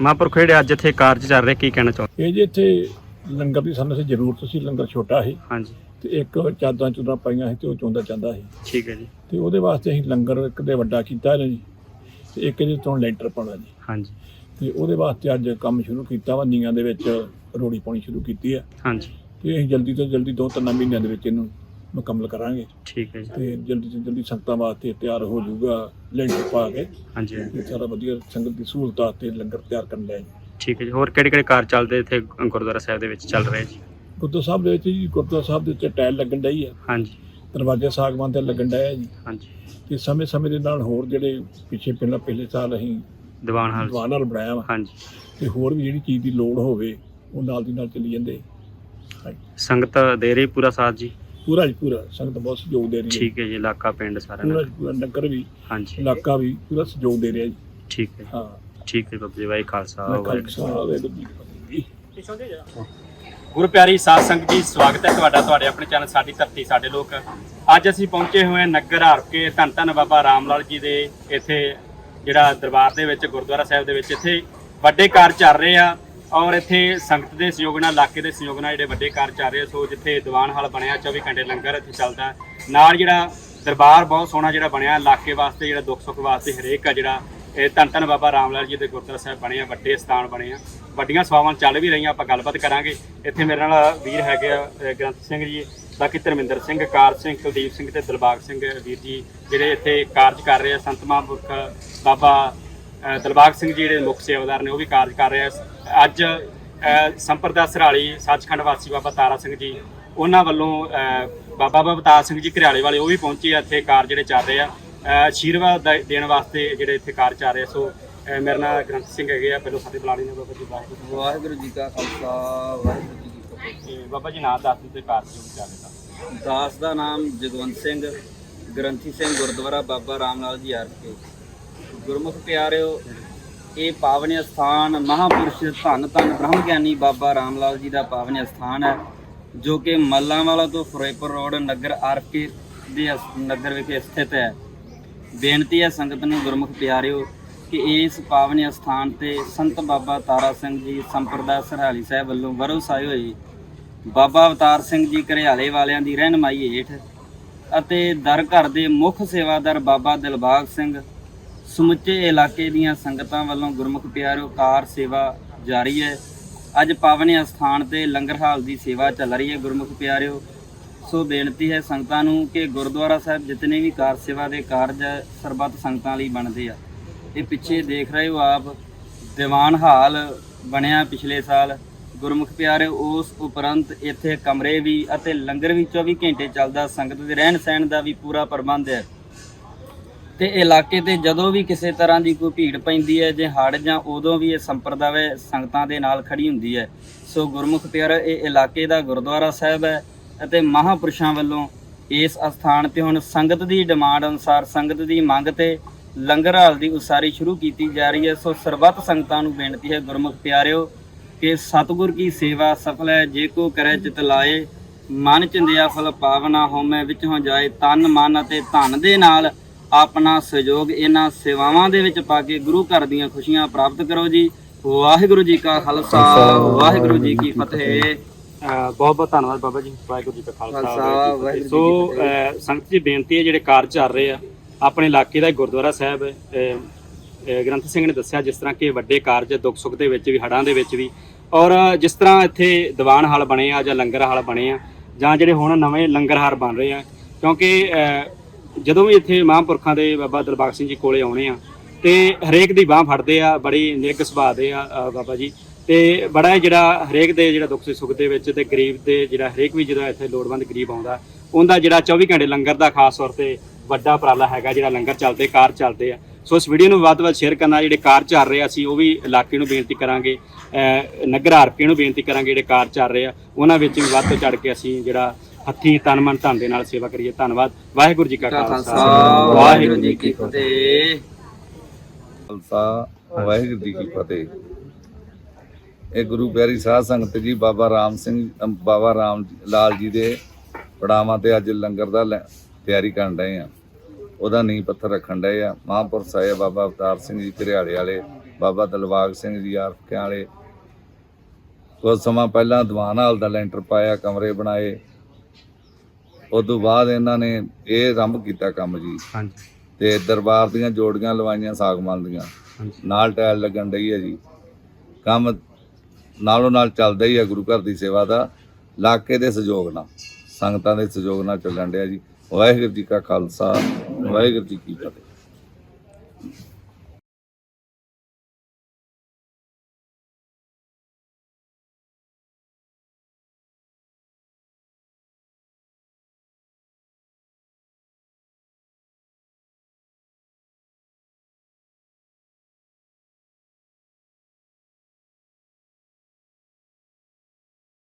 ਮਹਾਂਪੁਰਖ ਜਿਹੜੇ ਅੱਜ ਇੱਥੇ ਕਾਰਜ ਚੱਲ ਰਹੇ ਕੀ ਕਹਿਣਾ ਚਾਹੁੰਦੇ ਇਹ ਜੀ ਇੱਥੇ ਲੰਗਰ ਦੀ ਸਾਨੂੰ ਸੀ ਜ਼ਰੂਰਤ ਸੀ ਲੰਗਰ ਛੋਟਾ ਸੀ। ਹਾਂਜੀ। ਤੇ ਇੱਕ ਚਾਦਰਾਂ ਚੁਦਰਾਂ ਪਾਈਆਂ ਸੀ ਤੇ ਉਹ ਚੋਂਦਾ ਚਾਹੁੰਦਾ ਸੀ। ਠੀਕ ਹੈ ਜੀ। ਤੇ ਉਹਦੇ ਵਾਸਤੇ ਅਸੀਂ ਲੰਗਰ ਇੱਕ ਦੇ ਵੱਡਾ ਕੀਤਾ ਨੇ ਜੀ ਤੇ ਇੱਕ ਇਹਦੇ ਤੋਂ ਲੈਂਟਰ ਪਾਉਣਾ ਜੀ। ਹਾਂਜੀ। ਤੇ ਉਹਦੇ ਵਾਸਤੇ ਅੱਜ ਕੰਮ ਸ਼ੁਰੂ ਕੀਤਾ ਵਾ ਨੀਆਂ ਦੇ ਵਿੱਚ ਰੋੜੀ ਪਾਉਣੀ ਸ਼ੁਰੂ ਕੀਤੀ ਹੈ ਹਾਂਜੀ। ਤੇ ਅਸੀਂ ਜਲਦੀ ਤੋਂ ਜਲਦੀ ਦੋ ਤਿੰਨ ਮਹੀਨਿਆਂ ਦੇ ਵਿੱਚ ਇਹਨੂੰ ਮੁਕੰਮਲ ਕਰਾਂਗੇ। ਠੀਕ ਹੈ ਜੀ। ਤੇ ਜਲਦੀ ਤੋਂ ਜਲਦੀ ਸੰਗਤਾਂ ਵਾਸਤੇ ਤਿਆਰ ਹੋ ਜਾਊਗਾ ਲੈਂਟਰ ਪਾ ਕੇ। ਹਾਂਜੀ। ਤੇ ਸਾਰਾ ਵਧੀਆ ਸੰਗਤ ਦੀ ਸਹੂਲਤਾਂ ਤੇ ਲੰਗਰ ਤਿਆਰ ਕਰਨ ਜੀ ਠੀਕ ਹੈ ਜੀ। ਹੋਰ ਕਿਹੜੇ ਕਿਹੜੇ ਕਾਰਜ ਚੱਲਦੇ ਇੱਥੇ ਗੁਰਦੁਆਰਾ ਸਾਹਿਬ ਦੇ ਵਿੱਚ ਚੱਲ ਰਹੇ ਜੀ? ਗੁਰਦੁਆਰਾ ਸਾਹਿਬ ਦੇ ਵਿੱਚ ਜੀ ਗੁਰਦੁਆਰਾ ਸਾਹਿਬ ਦੇ ਉੱਤੇ ਟਾਇਲ ਲੱਗਣ ਡਈ ਆ। ਹਾਂਜੀ। ਦਰਵਾਜ਼ੇ ਸਾਗਵਾਨ ਤੇ ਲੱਗਣ ਡਿਆ ਜੀ। ਹਾਂਜੀ। ਤੇ ਸਮੇਂ ਸਮੇਂ ਦੇ ਨਾਲ ਹੋਰ ਜਿਹੜੇ ਪਿੱਛੇ ਪਹਿਲਾਂ ਪਹਿਲੇ ਸਾਲ ਅਸੀਂ ਦੀਵਾਨ ਹਾਲ ਦੀਵਾਨ ਨਾਲ ਬਣਾਇਆ ਵਾ। ਹਾਂਜੀ। ਤੇ ਹੋਰ ਵੀ ਜਿਹੜੀ ਚੀਜ਼ ਦੀ ਲੋੜ ਹੋਵੇ ਉਹ ਨਾਲ ਦੀ ਨਾਲ ਚੱਲੀ ਜਾਂਦੇ। ਸੰਗਤ ਦੇ ਰਹੀ ਪੂਰਾ ਸਾਥ ਜੀ? ਪੂਰਾ ਜੀ ਪੂਰਾ ਸੰਗਤ ਬਹੁਤ ਸਹਿਯੋਗ ਦੇ ਰਹੀ ਹੈ ਠੀਕ ਹੈ ਜੀ ਇਲਾਕਾ ਪਿੰਡ ਸਾਰਾ ਪੂਰਾ ਜੀ ਪੂਰਾ ਨਗਰ ਵੀ ਹਾਂਜੀ। ਇਲਾਕਾ ਵੀ ਪੂਰਾ ਸਹਿਯੋਗ ਦੇ ਰਿਹਾ ਜੀ। ਠੀਕ ਹੈ। ਹਾਂ। ਠੀਕ ਹੈ ਬਾਬਾ ਜੀ ਵਾਹਿ ਖਾਲਸਾ ਵਾਹਿਗੁਰੂ ਖਾਲਸਾ ਵਾਹਿਗੁਰੂ ਜੀ ਕੀ ਫਤਿਹ। ਜੀ ਗੁਰੂ ਪਿਆਰੀ ਸਾਧ ਸੰਗਤ ਜੀ ਸਵਾਗਤ ਹੈ ਤੁਹਾਡਾ ਤੁਹਾਡੇ ਆਪਣੇ ਚੈਨਲ ਸਾਡੀ ਧਰਤੀ ਸਾਡੇ ਲੋਕ। ਅੱਜ ਅਸੀਂ ਪਹੁੰਚੇ ਹੋਏ ਹਾਂ ਨਗਰ ਹਾਰ ਕੇ ਧੰਨ ਧੰਨ ਬਾਬਾ ਰਾਮ ਲਾਲ ਜੀ ਦੇ ਇੱਥੇ ਜਿਹੜਾ ਦਰਬਾਰ ਦੇ ਵਿੱਚ ਗੁਰਦੁਆਰਾ ਸਾਹਿਬ ਦੇ ਵਿੱਚ ਇੱਥੇ ਵੱਡੇ ਕਾਰਜ ਚੱਲ ਰਹੇ ਆ। ਔਰ ਇੱਥੇ ਸੰਗਤ ਦੇ ਸਹਿਯੋਗ ਨਾਲ, ਇਲਾਕੇ ਦੇ ਸਹਿਯੋਗ ਨਾਲ ਜਿਹੜੇ ਵੱਡੇ ਕਾਰਜ ਚੱਲ ਰਹੇ ਆ। ਸੋ ਜਿੱਥੇ ਦੀਵਾਨ ਹਾਲ ਬਣਿਆ 24 ਘੰਟੇ ਲੰਗਰ ਇੱਥੇ ਚੱਲਦਾ ਨਾਲ ਜਿਹੜਾ ਦਰਬਾਰ ਬਹੁਤ ਸੋਹਣਾ ਜਿਹੜਾ ਬਣਿਆ, ਇਲਾਕੇ ਵਾਸਤੇ ਜਿਹੜਾ ਦੁੱਖ ਸੁੱਖ ਵਾਸਤੇ ਹਰੇਕ ਆ ਜਿਹੜਾ, ਇਹ ਧੰਨ ਧੰਨ ਬਾਬਾ ਰਾਮ ਲਾਲ ਜੀ ਦੇ ਗੁਰਦੁਆਰਾ ਸਾਹਿਬ ਬਣੇ ਆ, ਵੱਡੇ ਸਥਾਨ ਬਣੇ ਆ ਵੱਡੀਆਂ ਸੇਵਾਵਾਂ ਚੱਲ ਵੀ ਰਹੀਆਂ, ਆਪਾਂ ਗੱਲਬਾਤ ਕਰਾਂਗੇ ਇੱਥੇ ਮੇਰੇ ਨਾਲ ਵੀਰ ਹੈਗੇ ਆ ਗ੍ਰੰਥ ਸਿੰਘ ਜੀ, ਬਾਕੀ ਧਰਮਿੰਦਰ ਸਿੰਘ, ਕਾਰ ਸਿੰਘ, ਕੁਲਦੀਪ ਸਿੰਘ ਤੇ ਦਿਲਬਾਗ ਸਿੰਘ ਵੀਰ ਜੀ, ਜਿਹੜੇ ਇੱਥੇ ਕਾਰਜ ਕਰ ਰਹੇ ਆ, ਸੰਤ ਮਹਾਂਪੁਰਖ ਬਾਬਾ ਦਿਲਬਾਗ ਸਿੰਘ ਜੀ ਜਿਹੜੇ ਮੁੱਖ ਸੇਵਾਦਾਰ ਨੇ ਉਹ ਵੀ ਕਾਰਜ ਕਰ ਰਹੇ ਆ। ਅੱਜ ਸੰਪਰਦਾ ਸਰਾਲੀ ਸੱਚਖੰਡ ਵਾਸੀ ਬਾਬਾ ਤਾਰਾ ਸਿੰਘ ਜੀ ਉਹਨਾਂ ਵੱਲੋਂ ਬਾਬਾ ਬਵਤਾਰ ਸਿੰਘ ਜੀ ਘਰਿਆਲੇ ਵਾਲੇ ਉਹ ਵੀ ਪਹੁੰਚੇ ਆ ਇੱਥੇ ਕਾਰ ਜਿਹੜੇ ਚੱਲ ਰਹੇ ਆ। ਆਸ਼ੀਰਵਾਦ ਦੇਣ ਵਾਸਤੇ ਜਿਹੜੇ ਇੱਥੇ ਕਾਰ ਚੱਲ ਰਹੇ ਆ। ਸੋ ਮੇਰੇ ਨਾਲ ਗ੍ਰੰਥ ਸਿੰਘ ਹੈਗੇ ਆ ਪਹਿਲਾਂ ਸਾਡੇ ਬੁਲਾਣੀ ਨੇ ਬਾਬਾ ਜੀ ਵਾਹਿਗੁਰੂ ਵਾਹਿਗੁਰੂ ਜੀ ਕਾ ਖਾਲਸਾ ਵਾਹਿਗੁਰੂ ਜੀ ਕੀ ਫਤਿਹ। ਬਾਬਾ ਜੀ ਨਾਂ ਦੱਸ ਦਿਓ ਤੇ ਕਾਰ ਜੋ ਚੱਲ ਰਿਹਾ ਦਾਸ ਦਾ ਨਾਮ ਜਗਵੰਤ ਸਿੰਘ ਗ੍ਰੰਥੀ ਸਿੰਘ ਗੁਰਦੁਆਰਾ ਬਾਬਾ ਰਾਮ ਲਾਲ ਜੀ ਆਰ ਕੇ। ਗੁਰਮੁਖ ਪਿਆਰਿਓ, ਇਹ ਪਾਵਨ ਸਥਾਨ ਮਹਾਪੁਰਸ਼ ਧੰਨ ਧੰਨ ਬ੍ਰਹਮ ਗਿਆਨੀ ਬਾਬਾ ਰਾਮ ਲਾਲ ਜੀ ਦਾ ਪਾਵਨ ਸਥਾਨ ਹੈ, ਜੋ ਕਿ ਮੱਲਾਂਵਾਲਾ ਤੋਂ ਫਿਰੋਜ਼ਪੁਰ ਰੋਡ ਨਗਰ ਆਰਕੇ ਦੇ ਨਗਰ ਵਿਖੇ ਸਥਿਤ ਹੈ। ਬੇਨਤੀ ਹੈ ਸੰਗਤ ਨੂੰ ਗੁਰਮੁਖ ਪਿਆਰਿਓ ਕਿ ਇਸ ਪਾਵਨ ਸਥਾਨ ਤੇ ਸੰਤ ਬਾਬਾ ਤਾਰਾ ਸਿੰਘ ਜੀ ਸੰਪਰਦਾ ਸਰਹਾਲੀ ਸਾਹਿਬ ਵੱਲੋਂ ਵਰੋਸਾਏ ਹੋਏ ਬਾਬਾ ਅਵਤਾਰ ਸਿੰਘ ਜੀ ਘਰਿਆਲੇ ਵਾਲਿਆਂ ਦੀ ਰਹਿਨਮਾਈ ਹੇਠ ਅਤੇ ਦਰ ਘਰ ਦੇ ਮੁੱਖ ਸੇਵਾਦਾਰ ਬਾਬਾ ਦਿਲਬਾਗ ਸਿੰਘ ਸਮੁੱਚੇ ਇਲਾਕੇ ਦੀਆਂ ਸੰਗਤਾਂ ਵੱਲੋਂ ਗੁਰਮੁਖ ਪਿਆਰਿਓ, ਕਾਰ ਸੇਵਾ ਜਾਰੀ ਹੈ। ਅੱਜ ਪਾਵਨ ਅਸਥਾਨ ਤੇ ਲੰਗਰ ਹਾਲ ਦੀ ਸੇਵਾ ਚੱਲ ਰਹੀ ਹੈ। ਗੁਰਮੁਖ ਪਿਆਰਿਓ, ਸੋ ਬੇਨਤੀ ਹੈ ਸੰਗਤਾਂ ਨੂੰ ਕਿ ਗੁਰਦੁਆਰਾ ਸਾਹਿਬ ਜਿਤਨੇ ਵੀ ਕਾਰ ਸੇਵਾ ਦੇ ਕਾਰਜ ਸਰਬੱਤ ਸੰਗਤਾਂ ਲਈ ਬਣਦੇ ਆ। ਇਹ ਪਿੱਛੇ ਦੇਖ ਰਹੇ ਹੋ ਆਪ, ਦੀਵਾਨ ਹਾਲ ਬਣਿਆ ਪਿਛਲੇ ਸਾਲ। ਗੁਰਮੁਖ ਪਿਆਰੇ ਉਸ ਉਪਰੰਤ ਇੱਥੇ ਕਮਰੇ ਵੀ ਅਤੇ ਲੰਗਰ ਵੀ 24 ਘੰਟੇ ਚੱਲਦਾ, ਸੰਗਤ ਦੇ ਰਹਿਣ ਸਹਿਣ ਦਾ ਵੀ ਪੂਰਾ ਪ੍ਰਬੰਧ ਹੈ। ਤੇ ਇਲਾਕੇ ਤੇ ਜਦੋਂ ਵੀ ਕਿਸੇ ਤਰ੍ਹਾਂ ਦੀ ਕੋਈ ਭੀੜ ਪੈਂਦੀ ਹੈ ਜੇ ਹੜ ਜਾਂ ਉਦੋਂ ਵੀ ਇਹ ਸੰਪਰਦਾਇ ਸੰਗਤਾਂ ਦੇ ਨਾਲ ਖੜੀ ਹੁੰਦੀ ਹੈ, ਸੋ ਗੁਰਮੁਖ ਪਿਆਰਾ, ਇਹ ਇਲਾਕੇ ਦਾ ਗੁਰਦੁਆਰਾ ਸਾਹਿਬ ਹੈ ਅਤੇ ਮਹਾਪੁਰਸ਼ਾਂ ਵੱਲੋਂ ਇਸ ਅਸਥਾਨ ਤੇ ਹੁਣ ਸੰਗਤ ਦੀ ਡਿਮਾਂਡ ਅਨੁਸਾਰ ਸੰਗਤ ਦੀ ਮੰਗ ਤੇ ਲੰਗਰ ਹਾਲ ਦੀ ਉਸਾਰੀ ਸ਼ੁਰੂ ਕੀਤੀ ਜਾ ਰਹੀ ਹੈ। ਸੋ ਸਰਬੱਤ ਸੰਗਤਾਂ ਨੂੰ ਬੇਨਤੀ ਹੈ ਗੁਰਮੁਖ ਪਿਆਰਿਓ ਕਿ ਸਤਿਗੁਰ ਕੀ ਸੇਵਾ ਸਫਲ ਹੈ, ਜੇ ਕੋ ਕਰੇ ਚਿਤ ਲਾਏ, ਮਨ ਚਿੰਦਿਆ ਫਲ ਪਾਵਨਾ ਹੋਮੈ ਵਿੱਚ ਹੋ ਜਾਏ ਤਨ ਮਨ ਅਤੇ ਧਨ ਦੇ ਨਾਲ ਆਪਣਾ ਸਹਿਯੋਗ ਇਹਨਾਂ ਸੇਵਾਵਾਂ ਦੇ ਵਿੱਚ ਪਾ ਕੇ ਗੁਰੂ ਘਰ ਦੀਆਂ ਖੁਸ਼ੀਆਂ ਪ੍ਰਾਪਤ ਕਰੋ ਜੀ। ਵਾਹਿਗੁਰੂ ਜੀ ਕਾ ਖਾਲਸਾ ਵਾਹਿਗੁਰੂ ਜੀ ਕੀ ਫਤਿਹ। ਬਹੁਤ ਬਹੁਤ ਧੰਨਵਾਦ ਬਾਬਾ ਜੀ ਵਾਹਿਗੁਰੂ ਜੀ ਕਾ ਖਾਲਸਾ। ਸੋ ਸੰਗਤ ਜੀ ਬੇਨਤੀ ਹੈ ਜਿਹੜੇ ਕਾਰਜ ਚੱਲ ਰਹੇ ਆ ਆਪਣੇ ਇਲਾਕੇ ਦਾ ਗੁਰਦੁਆਰਾ ਸਾਹਿਬ ਗ੍ਰੰਥ ਸਿੰਘ ਨੇ ਦੱਸਿਆ ਜਿਸ ਤਰ੍ਹਾਂ ਕਿ ਵੱਡੇ ਕਾਰਜ ਦੁੱਖ ਸੁੱਖ ਦੇ ਵਿੱਚ ਵੀ ਹੜਾਂ ਦੇ ਵਿੱਚ ਵੀ ਔਰ ਜਿਸ ਤਰ੍ਹਾਂ ਇੱਥੇ ਦੀਵਾਨ ਹਾਲ ਬਣੇ ਆ ਜਾਂ ਲੰਗਰ ਹਾਲ ਬਣੇ ਆ ਜਾਂ ਜਿਹੜੇ ਹੁਣ ਨਵੇਂ ਲੰਗਰ ਹਾਲ ਬਣ ਰਹੇ ਆ ਕਿਉਂਕਿ ਜਦੋਂ ਵੀ ਇੱਥੇ ਮਹਾਂਪੁਰਖਾਂ ਦੇ ਬਾਬਾ ਦਰਬਾਰ ਸਿੰਘ ਜੀ ਕੋਲੇ ਆਉਣੇ ਆ ਤੇ ਹਰੇਕ ਦੀ ਬਾਹ ਫੜਦੇ ਆ ਬੜੀ ਨਿੱਘ ਸੁਭਾਅ ਦੇ ਆ ਅ, ਬਾਬਾ ਜੀ। ਤੇ ਬੜਾ ਇਹ ਜਿਹੜਾ ਹਰੇਕ ਦੇ ਜਿਹੜਾ ਦੁੱਖ ਸੁੱਖ ਦੇ ਵਿੱਚ ਤੇ ਗਰੀਬ ਦੇ ਜਿਹੜਾ ਹਰੇਕ ਵੀ ਜਦੋਂ ਇੱਥੇ ਲੋੜਵੰਦ ਗਰੀਬ ਆਉਂਦਾ ਉਹਦਾ ਜਿਹੜਾ 24 ਘੰਟੇ ਲੰਗਰ ਦਾ ਖਾਸ ਤੌਰ ਤੇ ਵੱਡਾ ਉਪਰਾਲਾ ਹੈਗਾ ਜਿਹੜਾ ਲੰਗਰ ਚੱਲਦੇ ਕਾਰ ਚੱਲਦੇ ਆ। ਸੋ ਇਸ ਵੀਡੀਓ ਨੂੰ ਵੱਧ ਤੋਂ ਵੱਧ ਸ਼ੇਅਰ ਕਰਨਾ ਜਿਹੜੇ ਕਾਰ ਚੱਲ ਰਹੇ ਆ ਅਸੀਂ ਉਹ ਵੀ ਇਲਾਕੇ ਨੂੰ ਬੇਨਤੀ ਕਰਾਂਗੇ ਅਹ ਨਗਰ ਆਰਪੀ ਨੂੰ ਬੇਨਤੀ ਕਰਾਂਗੇ ਜਿਹੜੇ ਕਾਰ ਚੱਲ ਰਹੇ ਆ ਉਹਨਾਂ ਵਿੱਚ ਵੀ ਵੱਧ ਤੋਂ ਚੜ ਕੇ ਅਸੀਂ ਜਿਹੜਾ ਹੱਥੀਂ ਤਨ ਮਨ ਧਨ ਦੇ ਨਾਲ ਸੇਵਾ ਕਰੀਏ। ਧੰਨਵਾਦ। ਵਾਹਿਗੁਰੂ ਜੀ ਕਾ ਖਾਲਸਾ। ਵਾਹਿਗੁਰੂ ਜੀ ਕੀ ਫਤਿਹ। ਖਾਲਸਾ ਵਾਹਿਗੁਰੂ ਜੀ ਕੀ ਫਤਿਹ। ਇਹ ਗੁਰੂ ਪਿਆਰੀ ਸਾਧ ਸੰਗਤ ਜੀ ਬਾਬਾ ਰਾਮ ਸਿੰਘ ਬਾਬਾ ਰਾਮ ਲਾਲ ਜੀ ਦੇ ਪੜਾਵਾਂ ਤੇ ਅੱਜ ਲੰਗਰ ਦਾ ਤਿਆਰੀ ਕਰਨ ਡਏ ਆ। ਉਹਦਾ ਨੀਂਹ ਪੱਥਰ ਰੱਖਣ ਡਏ ਆ। ਮਹਾਂਪੁਰਖ ਸਾਹਿਬ ਬਾਬਾ ਅਵਤਾਰ ਸਿੰਘ ਜੀ ਘਰਿਆਲੇ ਵਾਲੇ ਬਾਬਾ ਦਲਵਾਗ ਸਿੰਘ ਜੀ ਆਰਫਕਿਆਂ ਵਾਲੇ। ਕੁਝ ਸਮਾਂ ਪਹਿਲਾਂ ਦੀਵਾਨ ਹਾਲ ਦਾ ਲੈਂਟਰ ਪਾਇਆ ਕਮਰੇ ਬਣਾਏ। ਉਸ ਤੋਂ ਬਾਅਦ ਇਹਨਾਂ ਨੇ ਇਹ ਆਰੰਭ ਕੀਤਾ ਕੰਮ ਜੀ। ਹਾਂਜੀ। ਤੇ ਦਰਬਾਰ ਦੀਆਂ ਜੋੜੀਆਂ ਲਵਾਈਆਂ ਸਾਗਮਨ ਦੀਆਂ। ਨਾਲ ਟਾਇਲ ਲੱਗਣ ਡਈ ਹੈ ਜੀ। ਕੰਮ ਨਾਲੋਂ ਨਾਲ ਚੱਲਦਾ ਹੀ ਹੈ ਗੁਰੂ ਘਰ ਦੀ ਸੇਵਾ ਦਾ। ਇਲਾਕੇ ਦੇ ਸਹਿਯੋਗ ਨਾਲ ਸੰਗਤਾਂ ਦੇ ਸਹਿਯੋਗ ਨਾਲ ਚੱਲਣ ਡਿਆ ਜੀ। ਵਾਹਿਗੁਰੂ ਜੀ ਕਾ ਖਾਲਸਾ ਵਾਹਿਗੁਰੂ ਜੀ ਕੀ ਫਤਿਹ।